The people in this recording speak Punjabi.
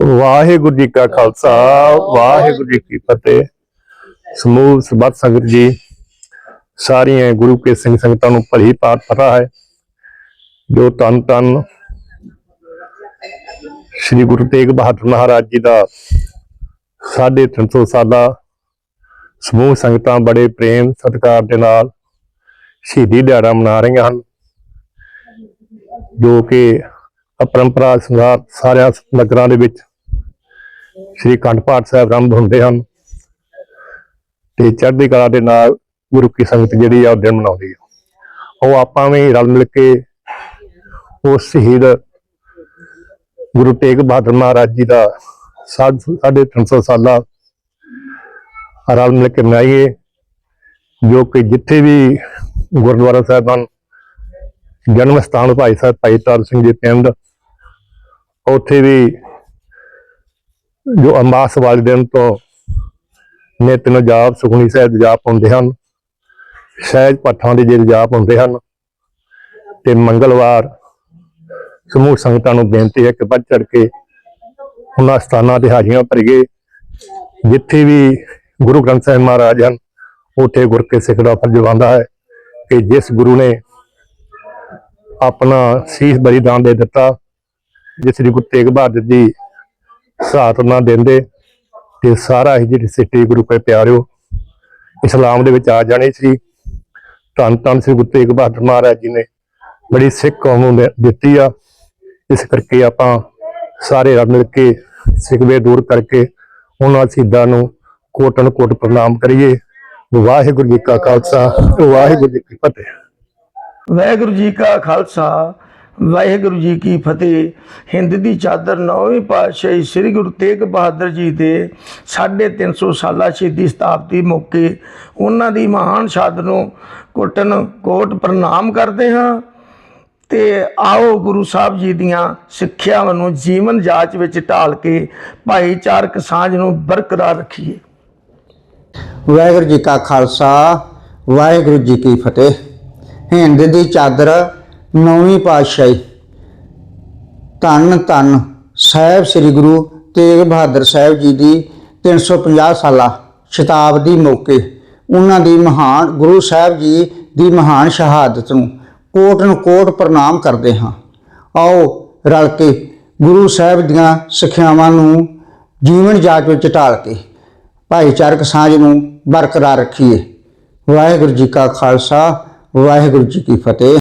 ਵਾਹਿਗੁਰੂ ਜੀ ਕਾ ਖਾਲਸਾ, ਵਾਹਿਗੁਰੂ ਜੀ ਕੀ ਫਤਿਹ। ਸਮੂਹ ਸਬਤ ਸੰਗਤ ਜੀ, ਸਾਰੀਆਂ ਗੁਰੂ ਕੇ ਸਿੰਘ ਸੰਗਤਾਂ ਨੂੰ ਭਲੀ ਭਾਤ ਪਤਾ ਹੈ, ਜੋ ਤਨ ਤਨ ਸ੍ਰੀ ਗੁਰੂ ਤੇਗ ਬਹਾਦਰ ਮਹਾਰਾਜ ਜੀ ਦਾ ਸਾਢੇ ਤਿੰਨ ਸੌ ਸਾਲਾ ਸਮੂਹ ਸੰਗਤਾਂ ਬੜੇ ਪ੍ਰੇਮ ਸਤਿਕਾਰ ਦੇ ਨਾਲ ਸ਼ਹੀਦੀ ਦਿਹਾੜਾ ਮਨਾ ਰਹੀਆਂ ਹਨ, ਜੋ ਕਿ ਅਪਰੰਪਰਾ ਸੰਸਾਰ ਸਾਰਿਆਂ ਨਗਰਾਂ ਦੇ ਵਿੱਚ ਸ੍ਰੀ ਅਖੰਡ ਪਾਠ ਸਾਹਿਬ ਆਰੰਭ ਹੁੰਦੇ ਹਨ ਤੇ ਚੜ੍ਹਦੀ ਕਲਾ ਦੇ ਨਾਲ ਗੁਰੂ ਕੀ ਸੰਗਤ ਜਿਹੜੀ ਆ ਉਹ ਦਿਨ ਮਨਾਉਂਦੀ ਆ। ਉਹ ਆਪਾਂ ਵੀ ਰਲ ਮਿਲ ਕੇ ਉਸ ਸ਼ਹੀਦ ਗੁਰੂ ਤੇਗ ਬਹਾਦਰ ਮਹਾਰਾਜ ਜੀ ਦਾ ਸਾਢ- ਸਾਢੇ ਤਿੰਨ ਸੌ ਸਾਲਾ ਰਲ ਮਿਲ ਕੇ ਮਨਾਈਏ, ਜੋ ਕਿ ਜਿੱਥੇ ਵੀ ਗੁਰਦੁਆਰਾ ਸਾਹਿਬ ਹਨ ਜਨਮ ਸਥਾਨ ਭਾਈ ਸਾਹਿਬ ਭਾਈ ਤਾਰ ਸਿੰਘ ਜੀ ਪਿੰਡ, ਉੱਥੇ ਵੀ ਜੋ ਅਮਾਸ ਵਾਲੇ ਦਿਨ ਤੋਂ ਨਿਤ ਨੂੰ ਜਾਪ ਸੁਖਣੀ ਸਾਹਿਬ ਜਾਪ ਹੁੰਦੇ ਹਨ। ਸਹਿਜ ਪਾਠਾਂ ਦੇ ਜਿਹੜੇ ਜਾਪ ਹੁੰਦੇ ਹਨ ਤੇ ਮੰਗਲਵਾਰ ਸਮੂਹ ਸੰਗਤਾਂ ਨੂੰ ਬੇਨਤੀ ਹੈ ਕਿ ਵੱਧ ਚੜ ਕੇ ਉਹਨਾਂ ਸਥਾਨਾਂ ਤੇ ਹਾਜ਼ਰੀਆਂ ਭਰੀਏ ਜਿੱਥੇ ਵੀ ਗੁਰੂ ਗ੍ਰੰਥ ਸਾਹਿਬ ਮਹਾਰਾਜ ਹਨ, ਉੱਥੇ ਗੁਰ ਕੇ ਸਿੱਖ ਦਾ ਫਰਜ਼ ਬਣਦਾ ਹੈ ਕਿ ਜਿਸ ਗੁਰੂ ਨੇ ਆਪਣਾ ਸੀਸ ਬਲੀਦਾਨ ਦੇ ਦਿੱਤਾ ਜੇ ਸ੍ਰੀ ਗੁਰੂ ਤੇਗ ਬਹਾਦਰ ਜੀ ਸਾਥ ਨਾ ਦਿੰਦੇ ਤੇ ਸਾਰਾ ਹੀ ਜਿਹੜੀ ਸਿੱਟੀ ਗੁਰੂ ਕੇ ਪਿਆਰਿਓ, ਇਸਲਾਮ ਦੇ ਵਿੱਚ ਆ ਜਾਣੀ ਸੀ। ਧੰਨ ਧੰਨ ਸ੍ਰੀ ਗੁਰੂ ਤੇਗ ਬਹਾਦਰ ਮਹਾਰਾਜ ਜੀ ਨੇ ਬੜੀ ਸਿੱਖ ਕੌਮ ਨੂੰ ਦਿੱਤੀ ਆ। ਇਸ ਕਰਕੇ ਆਪਾਂ ਸਾਰੇ ਰਲ ਮਿਲ ਕੇ ਸਿੱਖਵੇ ਦੂਰ ਕਰਕੇ ਉਹਨਾਂ ਸ਼ਹੀਦਾਂ ਨੂੰ ਕੋਟਨ ਕੋਟ ਪ੍ਰਣਾਮ ਕਰੀਏ। ਵਾਹਿਗੁਰੂ ਜੀ ਕਾ ਖਾਲਸਾ, ਵਾਹਿਗੁਰੂ ਜੀ ਕੀ ਫਤਿਹ। ਵਾਹਿਗੁਰੂ ਜੀ ਕਾ ਖਾਲਸਾ ਵਾਹਿਗੁਰੂ ਜੀ ਕੀ ਫਤਿਹ। ਹਿੰਦ ਦੀ ਚਾਦਰ ਨੌਵੀਂ ਪਾਤਸ਼ਾਹੀ ਸ੍ਰੀ ਗੁਰੂ ਤੇਗ ਬਹਾਦਰ ਜੀ ਦੇ 350 ਸਾਲਾ ਸ਼ਹੀਦੀ ਸਤਾਬਦੀ ਮੌਕੇ ਉਹਨਾਂ ਦੀ ਮਹਾਨ ਸ਼ਹਾਦਤ ਨੂੰ ਕੋਟਨ ਕੋਟ ਪ੍ਰਣਾਮ ਕਰਦੇ ਹਾਂ ਤੇ ਆਓ ਗੁਰੂ ਸਾਹਿਬ ਜੀ ਦੀਆਂ ਸਿੱਖਿਆਵਾਂ ਨੂੰ ਜੀਵਨ ਜਾਚ ਵਿੱਚ ਢਾਲ ਕੇ ਭਾਈਚਾਰਕ ਸਾਂਝ ਨੂੰ ਬਰਕਰਾਰ ਰੱਖੀਏ। ਵਾਹਿਗੁਰੂ ਜੀ ਕਾ ਖਾਲਸਾ, ਵਾਹਿਗੁਰੂ ਜੀ ਕੀ ਫਤਿਹ। ਹਿੰਦ ਦੀ ਚਾਦਰ ਨੌਵੀਂ ਪਾਤਸ਼ਾਹੀ। ਧੰਨ ਧੰਨ ਸਾਹਿਬ ਸ੍ਰੀ ਗੁਰੂ ਤੇਗ ਬਹਾਦਰ ਸਾਹਿਬ ਜੀ ਦੀ 350 ਸਾਲਾ ਸ਼ਤਾਬਦੀ ਮੌਕੇ, ਉਹਨਾਂ ਦੀ ਮਹਾਨ, ਗੁਰੂ ਸਾਹਿਬ ਜੀ ਦੀ ਮਹਾਨ ਸ਼ਹਾਦਤ ਨੂੰ ਕੋਟ ਨੂੰ ਕੋਟ ਪ੍ਰਣਾਮ ਕਰਦੇ ਹਾਂ। ਆਓ ਰਲ ਕੇ ਗੁਰੂ ਸਾਹਿਬ ਦੀਆਂ ਸਿੱਖਿਆਵਾਂ ਨੂੰ ਜੀਵਨ ਜਾਚ ਵਿੱਚ ਢਾਲ ਕੇ ਭਾਈਚਾਰਕ ਸਾਂਝ ਨੂੰ ਬਰਕਰਾਰ ਰੱਖੀਏ। ਵਾਹਿਗੁਰੂ ਜੀ ਕਾ ਖਾਲਸਾ, ਵਾਹਿਗੁਰੂ ਜੀ ਕੀ ਫਤਿਹ।